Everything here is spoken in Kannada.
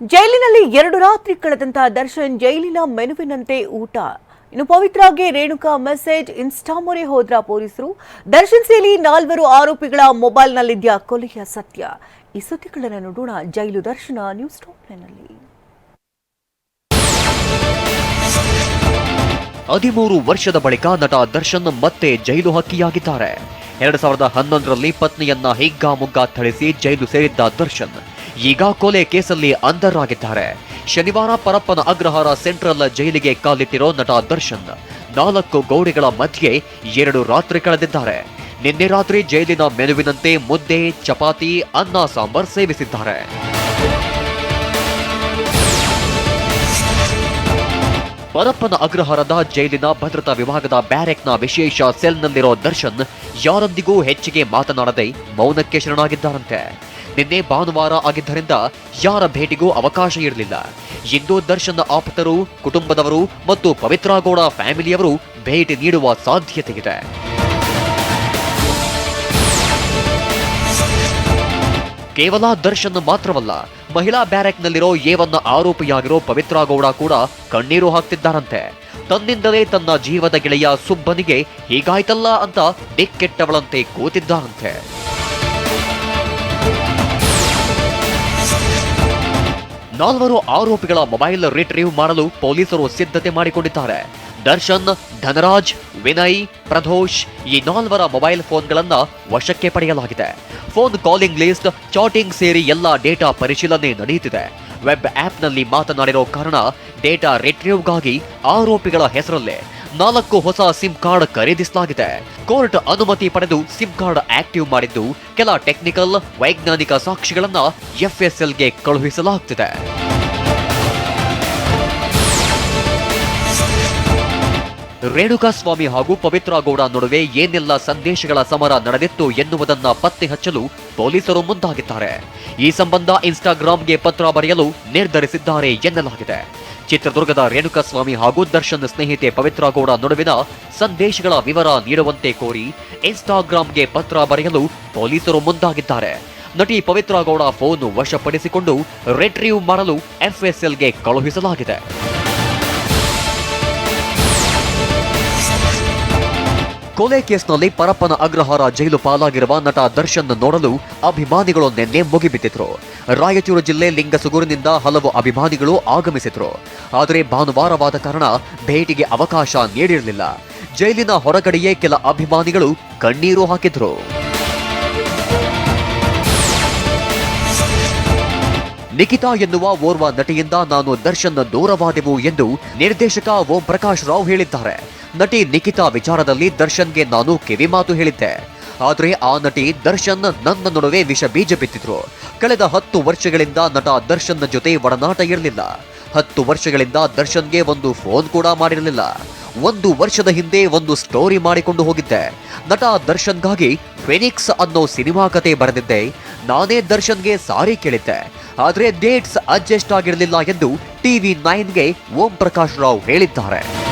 ಜೈಲಿನಲ್ಲಿ ಎರಡು ರಾತ್ರಿ ಕಳೆದಂತಹ ದರ್ಶನ್ ಜೈಲಿನ ಮೆನುವಿನಂತೆ ಊಟ. ಇನ್ನು ಪವಿತ್ರಾಗೆ ರೇಣುಕಾ ಮೆಸೇಜ್, ಇನ್ಸ್ಟಾ ಮೊರೆ ಹೋದ್ರ ಪೊಲೀಸರು. ದರ್ಶನ್ ಸೇರಿ ನಾಲ್ವರು ಆರೋಪಿಗಳ ಮೊಬೈಲ್ನಲ್ಲಿದ್ದ ಕೊಲೆಯ ಸತ್ಯ. ಈ ಸುದ್ದಿಗಳನ್ನು ನೋಡೋಣ ಜೈಲು ದರ್ಶನ ನ್ಯೂಸ್ ಟಾಪ್ನಲ್ಲಿ ಹದಿಮೂರು ವರ್ಷದ ಬಳಿಕ ನಟ ದರ್ಶನ್ ಮತ್ತೆ ಜೈಲು ಹಕ್ಕಿಯಾಗಿದ್ದಾರೆ ಎರಡ್ ಸಾವಿರದ ಹನ್ನೊಂದರಲ್ಲಿ ಪತ್ನಿಯನ್ನ ಹಿಗ್ಗಾಮುಗ್ಗಾ ಥಳಿಸಿ ಜೈಲು ಸೇರಿದ್ದ ದರ್ಶನ್. ಈಗ ಕೊಲೆ ಕೇಸಲ್ಲಿ ಅಂಧರಾಗಿದ್ದಾರೆ. ಶನಿವಾರ ಪರಪ್ಪನ ಅಗ್ರಹಾರ ಸೆಂಟ್ರಲ್ ಜೈಲಿಗೆ ಕಾಲಿಟ್ಟಿರೋ ನಟ ದರ್ಶನ್. ನಾಲ್ಕು ಗೌಡೆಗಳ ಮಧ್ಯೆ ಎರಡು ರಾತ್ರಿ ಕಳೆದಿದ್ದಾರೆ. ನಿನ್ನೆ ರಾತ್ರಿ ಜೈಲಿನ ಮೆನುವಿನಂತೆ ಮುದ್ದೆ, ಚಪಾತಿ, ಅನ್ನ, ಸಾಂಬಾರ್ ಸೇವಿಸಿದ್ದಾರೆ. ಪರಪ್ಪನ ಅಗ್ರಹಾರದ ಜೈಲಿನ ಭದ್ರತಾ ವಿಭಾಗದ ಬ್ಯಾರೆಕ್ನ ವಿಶೇಷ ಸೆಲ್ನಲ್ಲಿರೋ ದರ್ಶನ್ ಯಾರೊಂದಿಗೂ ಹೆಚ್ಚಿಗೆ ಮಾತನಾಡದೆ ಮೌನಕ್ಕೆ ಶರಣಾಗಿದ್ದಾರಂತೆ. ನಿನ್ನೆ ಭಾನುವಾರ ಆಗಿದ್ದರಿಂದ ಯಾರ ಭೇಟಿಗೂ ಅವಕಾಶ ಇರಲಿಲ್ಲ. ಇಂದು ದರ್ಶನ್ ಆಪ್ತರು, ಕುಟುಂಬದವರು ಮತ್ತು ಪವಿತ್ರಾಗೌಡ ಫ್ಯಾಮಿಲಿಯವರು ಭೇಟಿ ನೀಡುವ ಸಾಧ್ಯತೆ ಇದೆ ಕೇವಲ ದರ್ಶನ್ ಮಾತ್ರವಲ್ಲ, ಮಹಿಳಾ ಬ್ಯಾರೆಕ್ನಲ್ಲಿರೋ ಏವನ್ನ ಆರೋಪಿಯಾಗಿರೋ ಪವಿತ್ರಾಗೌಡ ಕೂಡ ಕಣ್ಣೀರು ಹಾಕ್ತಿದ್ದಾರಂತೆ. ತನ್ನಿಂದಲೇ ತನ್ನ ಜೀವದ ಗೆಳೆಯ ಸುಬ್ಬನಿಗೆ ಹೀಗಾಯ್ತಲ್ಲ ಅಂತ ದಿಕ್ಕೆಟ್ಟವಳಂತೆ ಕೂತಿದ್ದಾರಂತೆ. ನಾಲ್ವರು ಆರೋಪಿಗಳ ಮೊಬೈಲ್ ರಿಟ್ರೀವ್ ಮಾಡಲು ಪೊಲೀಸರು ಸಿದ್ಧತೆ ಮಾಡಿಕೊಂಡಿದ್ದಾರೆ. ದರ್ಶನ್, ಧನರಾಜ್, ವಿನಯ್ ಪ್ರಧೋಷ್ ಈ ನಾಲ್ವರ ಮೊಬೈಲ್ ಫೋನ್ಗಳನ್ನ ವಶಕ್ಕೆ ಪಡೆಯಲಾಗಿದೆ. ಫೋನ್ ಕಾಲಿಂಗ್ ಲಿಸ್ಟ್, ಚಾಟಿಂಗ್ ಸೇರಿ ಎಲ್ಲ ಡೇಟಾ ಪರಿಶೀಲನೆ ನಡೆಯುತ್ತಿದೆ. ವೆಬ್ ಆಪ್ನಲ್ಲಿ ಮಾತನಾಡಿರೋ ಕಾರಣ ಡೇಟಾ ರಿಟ್ರೀವ್ಗಾಗಿ ಆರೋಪಿಗಳ ಹೆಸರಲ್ಲೇ ನಾಲ್ಕು ಹೊಸ ಸಿಮ್ ಕಾರ್ಡ್ ಖರೀದಿಸಲಾಗಿದೆ. ಕೋರ್ಟ್ ಅನುಮತಿ ಪಡೆದು ಸಿಮ್ ಕಾರ್ಡ್ ಆಕ್ಟಿವ್ ಮಾಡಿದ್ದು ಕೆಲ ಟೆಕ್ನಿಕಲ್, ವೈಜ್ಞಾನಿಕ ಸಾಕ್ಷಿಗಳನ್ನ ಎಫ್ಎಸ್ಎಲ್ಗೆ ಕಳುಹಿಸಲಾಗುತ್ತಿದೆ ರೇಣುಕಾಸ್ವಾಮಿ ಹಾಗೂ ಪವಿತ್ರ ಗೌಡ ನಡುವೆ ಏನೆಲ್ಲ ಸಂದೇಶಗಳ ಸಮರ ನಡೆದಿತ್ತು ಎನ್ನುವುದನ್ನ ಪತ್ತೆ ಹಚ್ಚಲು ಪೊಲೀಸರು ಮುಂದಾಗಿದ್ದಾರೆ. ಈ ಸಂಬಂಧ ಇನ್ಸ್ಟಾಗ್ರಾಂಗೆ ಪತ್ರ ಬರೆಯಲು ನಿರ್ಧರಿಸಿದ್ದಾರೆ ಎನ್ನಲಾಗಿದೆ. ಚಿತ್ರದುರ್ಗದ ರೇಣುಕಾಸ್ವಾಮಿ ಹಾಗೂ ದರ್ಶನ್ ಸ್ನೇಹಿತೆ ಪವಿತ್ರ ಗೌಡ ನಡುವಿನ ಸಂದೇಶಗಳ ವಿವರ ನೀಡುವಂತೆ ಕೋರಿ ಇನ್ಸ್ಟಾಗ್ರಾಂಗೆ ಪತ್ರ ಬರೆಯಲು ಪೊಲೀಸರು ಮುಂದಾಗಿದ್ದಾರೆ. ನಟಿ ಪವಿತ್ರ ಗೌಡ ಫೋನ್ ವಶಪಡಿಸಿಕೊಂಡು ರಿಟ್ರೀವ್ ಮಾಡಲು ಎಫ್ಎಸ್ಎಲ್ಗೆ ಕಳುಹಿಸಲಾಗಿದೆ. ಕೊಲೆ ಕೇಸ್ನಲ್ಲಿ ಪರಪ್ಪನ ಅಗ್ರಹಾರ ಜೈಲು ಪಾಲಾಗಿರುವ ನಟ ದರ್ಶನ್ ನೋಡಲು ಅಭಿಮಾನಿಗಳು ನಿನ್ನೆ ಮುಗಿಬಿದ್ದಿದ್ರು. ರಾಯಚೂರು ಜಿಲ್ಲೆ ಲಿಂಗಸುಗೂರಿನಿಂದ ಹಲವು ಅಭಿಮಾನಿಗಳು ಆಗಮಿಸಿದ್ರು. ಆದರೆ ಭಾನುವಾರವಾದ ಕಾರಣ ಭೇಟಿಗೆ ಅವಕಾಶ ನೀಡಿರಲಿಲ್ಲ. ಜೈಲಿನ ಹೊರಗಡೆಯೇ ಕೆಲ ಅಭಿಮಾನಿಗಳು ಕಣ್ಣೀರು ಹಾಕಿದ್ರು. ನಿಖಿತಾ ಎನ್ನುವ ಓರ್ವ ನಟಿಯಿಂದ ನಾನು ದರ್ಶನ್ ದೂರವಾದೆವು ಎಂದು ನಿರ್ದೇಶಕ ಓಂ ಪ್ರಕಾಶ್ ರಾವ್ ಹೇಳಿದ್ದಾರೆ. ನಟಿ ನಿಖಿತಾ ವಿಚಾರದಲ್ಲಿ ದರ್ಶನ್ಗೆ ನಾನು ಕಿವಿಮಾತು ಹೇಳಿದ್ದೆ. ಆದರೆ ಆ ನಟಿ ದರ್ಶನ್ ನನ್ನ ನಡುವೆ ವಿಷ ಬೀಜ ಬಿತ್ತಿದ್ರು. ಕಳೆದ ಹತ್ತು ವರ್ಷಗಳಿಂದ ನಟ ದರ್ಶನ್ ಜೊತೆ ಒಡನಾಟ ಇರಲಿಲ್ಲ. ಹತ್ತು ವರ್ಷಗಳಿಂದ ದರ್ಶನ್ಗೆ ಒಂದು ಫೋನ್ ಕೂಡ ಮಾಡಿರಲಿಲ್ಲ. ಒಂದು ವರ್ಷದ ಹಿಂದೆ ಒಂದು ಸ್ಟೋರಿ ಮಾಡಿಕೊಂಡು ಹೋಗಿದ್ದೆ. ನಟ ದರ್ಶನ್ಗಾಗಿ ಫೆನಿಕ್ಸ್ ಅನ್ನೋ ಸಿನಿಮಾ ಕತೆ ಬರೆದಿದ್ದೆ. ನಾನೇ ದರ್ಶನ್ಗೆ ಸಾರಿ ಕೇಳಿದ್ದೆ. ಆದರೆ ಡೇಟ್ಸ್ ಅಡ್ಜಸ್ಟ್ ಆಗಿರಲಿಲ್ಲ ಎಂದು ಟಿವಿ ನೈನ್ಗೆ ಓಂ ಪ್ರಕಾಶ್ ರಾವ್ ಹೇಳಿದ್ದಾರೆ.